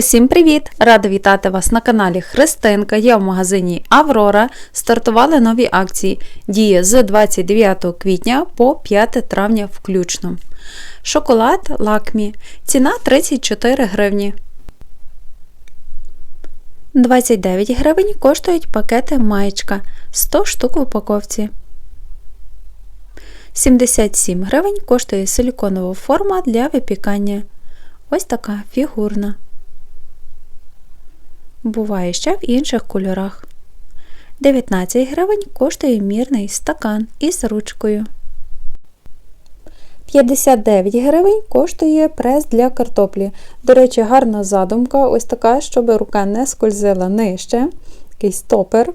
Усім привіт! Рада вітати вас на каналі Христинка. Я в магазині Аврора. Стартували нові акції. Діє з 29 квітня по 5 травня включно. Шоколад лакмі. Ціна 34 гривні. 29 гривень коштують пакети маєчка 100 штук в упаковці. 77 гривень коштує силіконова форма для випікання. Ось така фігурна. Буває ще в інших кольорах. 19 гривень коштує мірний стакан із ручкою. 59 гривень коштує прес для картоплі. До речі, гарна задумка, ось така, щоб рука не скользила нижче. Такий стопер.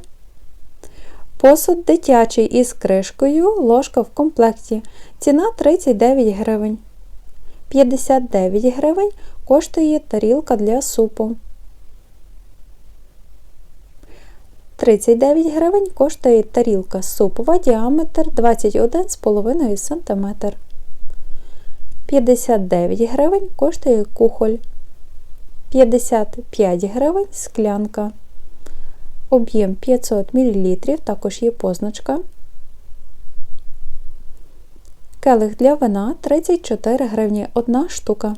Посуд дитячий із кришкою, ложка в комплекті. Ціна 39 гривень. 59 гривень коштує тарілка для супу. 39 гривень коштує тарілка супова, діаметр 21,5 см. 59 гривень коштує кухоль. 55 гривень склянка. Об'єм 500 мл, також є позначка. Келих для вина 34 гривні 1 штука.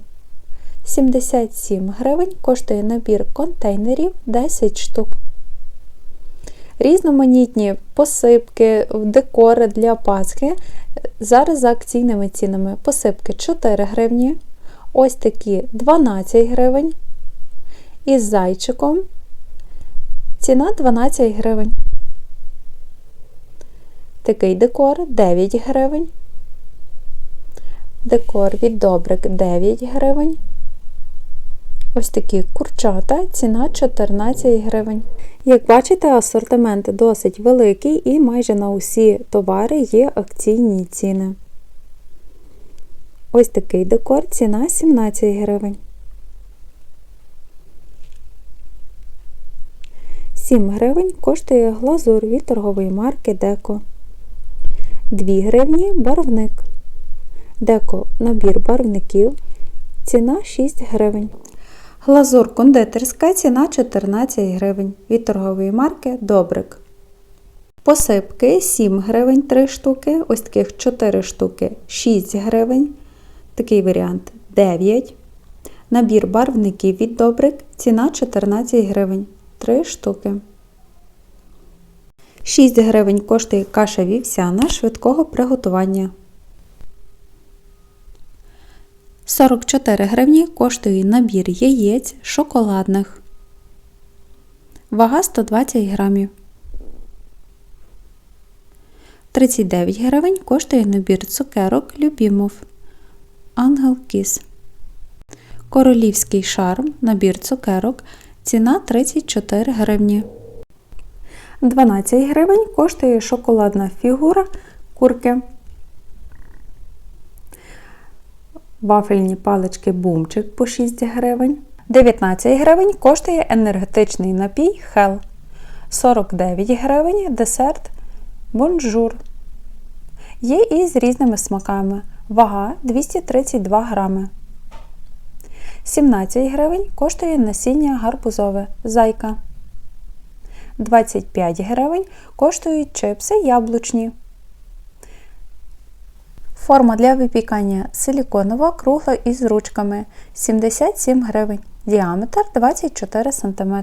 77 гривень коштує набір контейнерів 10 штук. Різноманітні посипки, декори для Пасхи. Зараз за акційними цінами посипки 4 гривні. Ось такі 12 гривень. Із зайчиком ціна 12 гривень. Такий декор 9 гривень. Декор від добрик 9 гривень. Ось такі курчата, ціна 14 гривень. Як бачите, асортимент досить великий і майже на усі товари є акційні ціни. Ось такий декор, ціна 17 гривень. 7 гривень коштує глазур від торгової марки Деко. 2 гривні барвник. Деко набір барвників. Ціна 6 гривень. Глазур кондитерська ціна 14 гривень. Від торгової марки Добрик. Посипки 7 гривень 3 штуки. Ось таких 4 штуки 6 гривень. Такий варіант 9. Набір барвників від Добрик. Ціна 14 гривень. 3 штуки. 6 гривень коштує каша вівсяна швидкого приготування. 44 гривні коштує набір яєць шоколадних. Вага 120 грамів. 39 гривень коштує набір цукерок Любімов. Ангел Кіс. Королівський шарм. Набір цукерок. Ціна 34 гривні. 12 гривень коштує шоколадна фігура курки. Вафельні палички бумчик по 6 гривень. 19 гривень коштує енергетичний напій Хел. 49 гривень десерт бонжур. Є і з різними смаками. Вага 232 грами. 17 гривень коштує насіння гарбузове зайка. 25 гривень коштують чипси яблучні. Форма для випікання силіконова, кругла із ручками 77 гривень. Діаметр 24 см.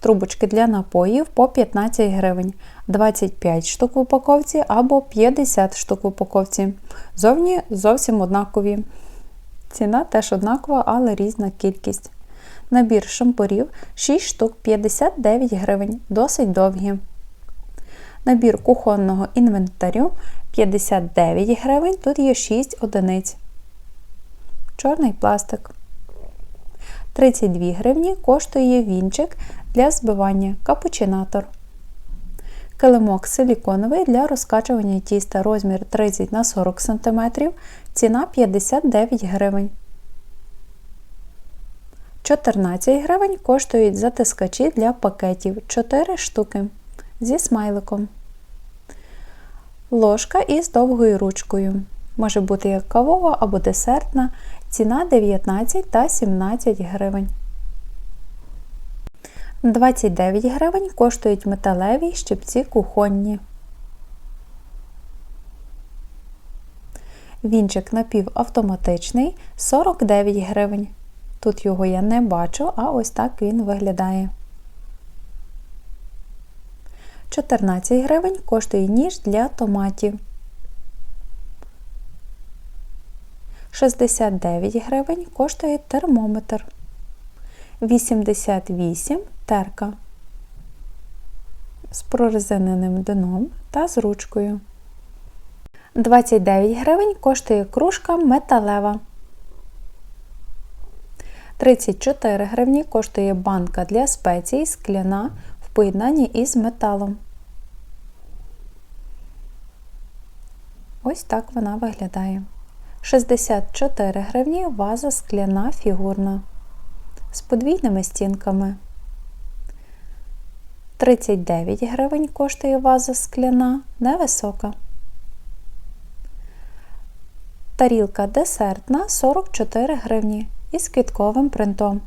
Трубочки для напоїв по 15 гривень, 25 штук в упаковці або 50 штук в упаковці. Зовні зовсім однакові. Ціна теж однакова, але різна кількість. Набір шампурів 6 штук 59 гривень, досить довгі. Набір кухонного інвентарю 59 гривень, тут є 6 одиниць. Чорний пластик. 32 гривні коштує вінчик для збивання капучинатор. Килимок силіконовий для розкачування тіста розмір 30 на 40 см. Ціна 59 гривень. 14 гривень коштують затискачі для пакетів 4 штуки зі смайликом. Ложка із довгою ручкою. Може бути як кавова або десертна. ціна 19 та 17 гривень. 29 гривень коштують металеві щипці кухонні. Вінчик напівавтоматичний 49 гривень. Тут його я не бачу, а ось так він виглядає. 14 гривень коштує ніж для томатів. 69 гривень коштує термометр. 88 терка з прорезиненим дном та з ручкою. 29 гривень коштує кружка металева. 34 гривні коштує банка для спецій скляна поєднанні із металом. Ось так вона виглядає. 64 гривні ваза скляна фігурна з подвійними стінками. 39 гривень коштує ваза скляна невисока. Тарілка десертна 44 гривні із квітковим принтом.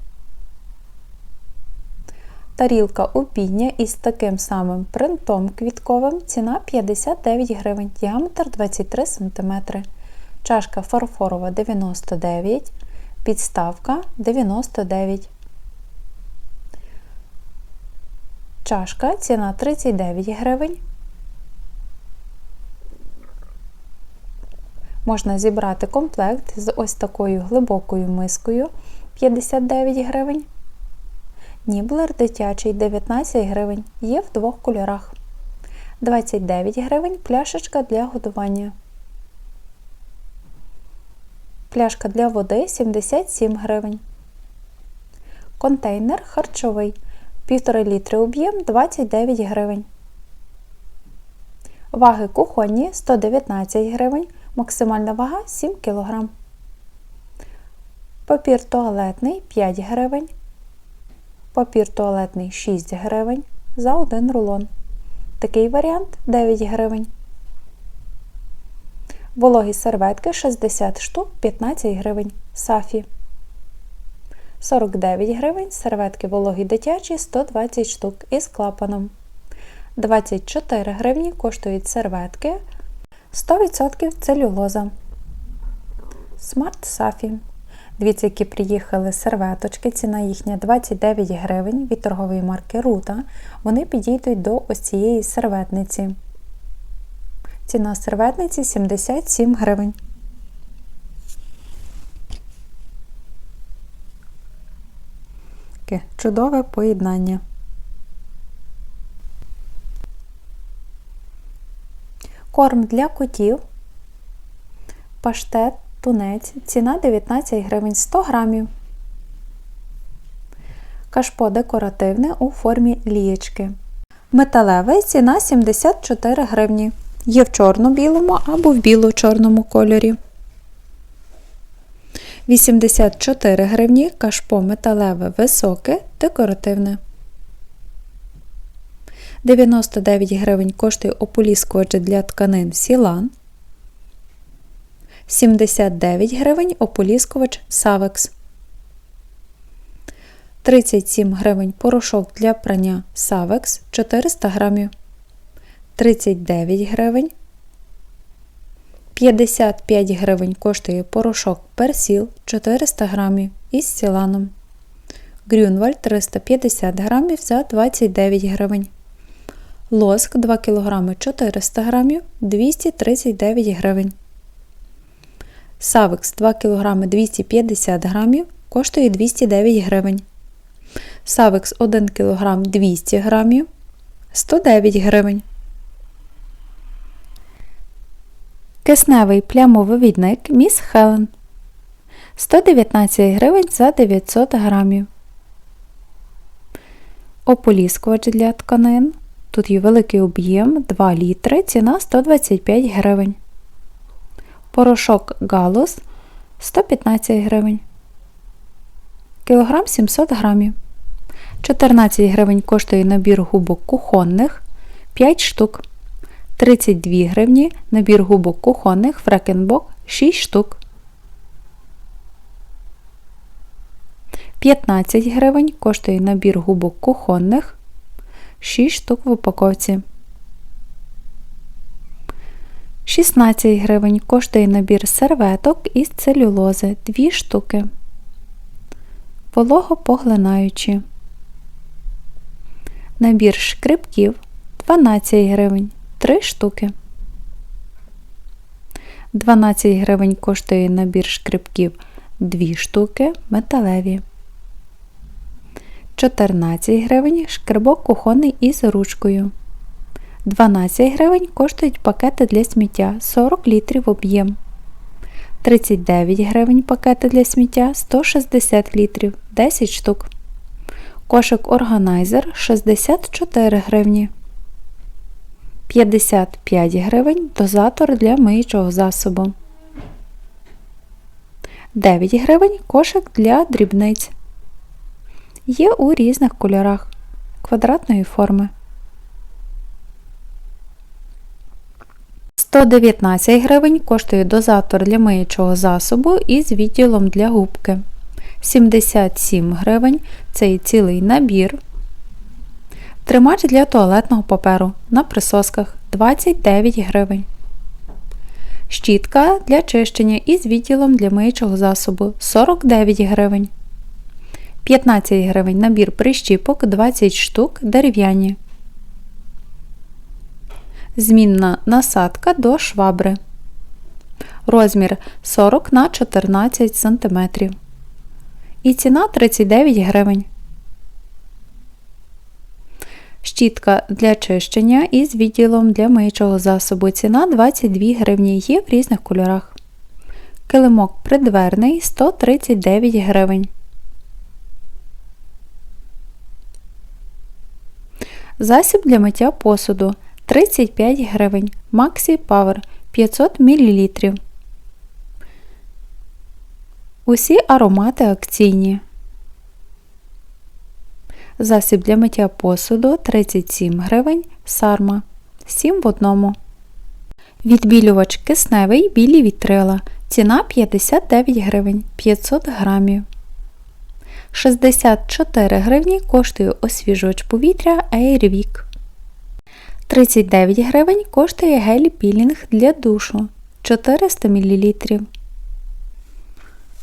Тарілка обідня із таким самим принтом квітковим ціна 59 гривень, діаметр 23 см. Чашка фарфорова 99 підставка 99. Чашка ціна 39 гривень. Можна зібрати комплект з ось такою глибокою мискою 59 гривень. Ніблер дитячий 19 гривень. Є в двох кольорах. 29 гривень пляшечка для годування. Пляшка для води 77 гривень. Контейнер харчовий 1,5 літри об'єм 29 гривень. Ваги кухонні 119 гривень. Максимальна вага 7 кг. Папір туалетний 5 гривень. Папір туалетний 6 гривень за 1 рулон. Такий варіант 9 гривень. Вологі серветки 60 штук 15 гривень. Сафі. 49 гривень. Серветки вологі дитячі 120 штук із клапаном. 24 гривні коштують серветки 100% целюлоза. Смарт Сафі. Дивіться, які приїхали серветочки. Ціна їхня 29 гривень від торгової марки Рута. Вони підійдуть до ось цієї серветниці. Ціна серветниці 77 гривень. Чудове поєднання. Корм для котів. Паштет, тунець. Ціна 19 гривень 100 грамів. Кашпо декоративне у формі лієчки. Металеве ціна 74 гривні. Є в чорно-білому або в біло-чорному кольорі. 84 гривні кашпо металеве високе, декоративне. 99 гривень коштує ополіскувач для тканин Сілан. 79 гривень ополіскувач Савекс. 37 гривень порошок для прання Савекс 400 грамів. 39 гривень. 55 гривень коштує порошок персіл 400 грамів із сіланом. Грюнвальд 350 грамів за 29 гривень. Лоск 2 кг 400 грамів 239 гривень. Савекс 2 кг 250 грамів коштує 209 гривень. Савекс 1 кг 200 грамів 109 гривень. Кисневий плямовивідник Міс Хелен 119 гривень за 900 грамів. Ополіскувач для тканин. Тут є великий об'єм 2 літри, ціна 125 гривень. Порошок Галус 115 гривень. Кілограм 700 грамів. 14 гривень коштує набір губок кухонних 5 штук. 32 гривні набір губок кухонних Фрекенбок 6 штук. 15 гривень коштує набір губок кухонних 6 штук в упаковці. 16 гривень коштує набір серветок із целюлози 2 штуки. Вологопоглинаючі. Набір шкребків 12 гривень 3 штуки. 12 гривень коштує набір шкребків 2 штуки металеві. 14 гривень шкребок кухонний із ручкою. 12 гривень коштують пакети для сміття 40 літрів об'єм. 39 гривень пакети для сміття 160 літрів 10 штук. Кошик органайзер 64 гривні. 55 гривень дозатор для миючого засобу. 9 гривень кошик для дрібниць. Є у різних кольорах квадратної форми. 119 гривень коштує дозатор для миючого засобу із відділом для губки. 77 гривень цей цілий набір. Тримач для туалетного паперу на присосках 29 гривень. Щітка для чищення із відділом для миючого засобу 49 гривень. 15 гривень набір прищіпок 20 штук дерев'яні. Змінна насадка до швабри. Розмір 40 на 14 см. І ціна 39 гривень. Щітка для чищення із відділом для миючого засобу. Ціна 22 гривні. Є в різних кольорах. Килимок придверний 139 гривень. Засіб для миття посуду 35 гривень. Maxi Power 500 мл. Усі аромати акційні. Засіб для миття посуду 37 гривень. Сарма 7 в одному. Відбілювач кисневий білі вітрила. Ціна 59 гривень 500 грамів. 64 гривні коштує освіжувач повітря Airwick. 39 гривень коштує гель-пілінг для душу 400 мл.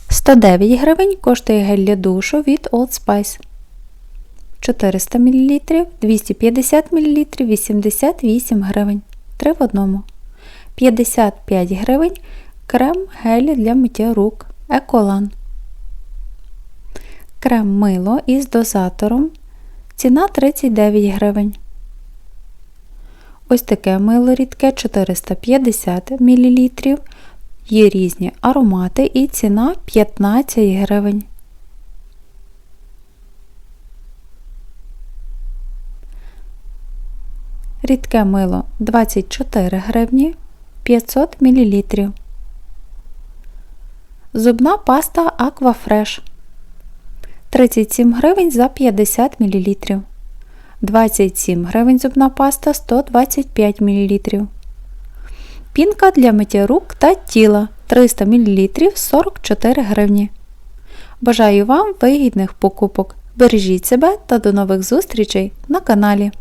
109 гривень коштує гель для душу від Old Spice 400 мл, 250 мл 88 гривень 3 в одному. 55 гривень крем гель для миття рук Еколан. Крем мило із дозатором. Ціна 39 гривень. Ось таке мило рідке 450 мл. Є різні аромати і ціна 15 гривень. Рідке мило 24 гривні 500 мл. Зубна паста Aquafresh 37 гривень за 50 мл. 27 гривень зубна паста 125 мл. Пінка для миття рук та тіла 300 мл 44 гривні. Бажаю вам вигідних покупок. Бережіть себе та до нових зустрічей на каналі.